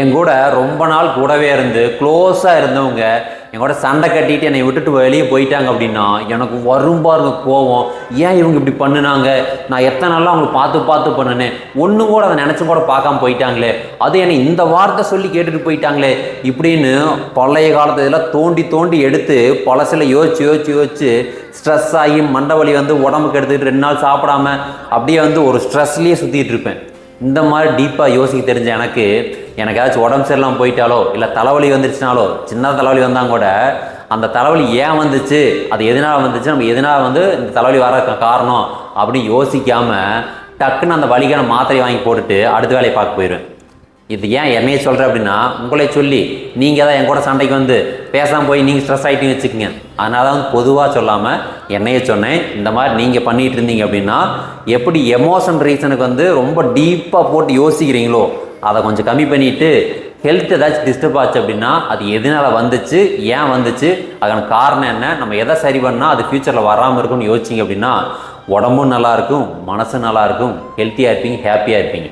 என் கூட ரொம்ப நாள் கூடவே இருந்து க்ளோஸாக இருந்தவங்க என் கூட சண்டை கட்டிட்டு என்னை விட்டுட்டு வெளியே போயிட்டாங்க அப்படின்னா எனக்கு வரும் பாருங்க கோவம். ஏன் இவங்க இப்படி பண்ணுனாங்க? நான் எத்தனை நாளாக அவங்களுக்கு பார்த்து பார்த்து பண்ணினேன். ஒன்று கூட அதை நினச்சி கூட பார்க்காம போயிட்டாங்களே. அது என்னை இந்த வார்த்தை சொல்லி கேட்டுட்டு போயிட்டாங்களே. இப்படின்னு பழைய காலத்து இதெல்லாம் தோண்டி தோண்டி எடுத்து பழசில் யோசிச்சு யோசிச்சு யோசிச்சு ஸ்ட்ரெஸ் ஆகி மண்டவலி வந்து உடம்புக்கு எடுத்துக்கிட்டு ரெண்டு நாள் சாப்பிடாம அப்படியே வந்து ஒரு ஸ்ட்ரெஸ்லேயே சுற்றிட்டு இருப்பேன். இந்த மாதிரி டீப்பாக யோசிக்க தெரிஞ்ச எனக்கு எனக்கு ஏதாச்சும் உடம்பு சரியில்லாமல் போயிட்டாலோ இல்லை தலைவலி வந்துருச்சுனாலோ சின்ன தலைவலி வந்தால் கூட அந்த தலைவலி ஏன் வந்துச்சு அது எதனால் வந்துச்சு நம்ம எதனால் வந்து இந்த தலைவலி வர காரணம் அப்படின்னு யோசிக்காமல் டக்குன்னு அந்த வலிக்கான மாத்திரை வாங்கி போட்டுட்டு அடுத்த வேலையை பார்க்க போயிடுவேன் இது ஏன் என்னையே சொல்கிறேன் அப்படின்னா உங்களே சொல்லி நீங்கள் தான் என் கூட சண்டைக்கு வந்து பேசாமல் போய் நீங்கள் ஸ்ட்ரெஸ் ஆகிட்டீங்கன்னு வச்சுக்கோங்க. அதனால வந்து பொதுவாக சொல்லாமல் என்னையே சொன்னேன் இந்த மாதிரி நீங்கள் பண்ணிகிட்டு இருந்தீங்க அப்படின்னா எப்படி எமோஷன் ரீசனுக்கு வந்து ரொம்ப டீப்பாக போட்டு யோசிக்கிறீங்களோ அதை கொஞ்சம் கம்மி பண்ணிவிட்டு ஹெல்த் ஏதாச்சும் டிஸ்டர்ப் ஆச்சு அப்படின்னா அது எதனால் வந்துச்சு ஏன் வந்துச்சு அதுக்கான காரணம் என்ன நம்ம எதை சரி பண்ணால் அது ஃப்யூச்சரில் வராமல் இருக்கும்னு யோசிச்சிங்க அப்படின்னா உடம்பும் நல்லாயிருக்கும் மனசும் நல்லாயிருக்கும் ஹெல்த்தியாக இருப்பீங்க ஹாப்பியாக இருப்பீங்க.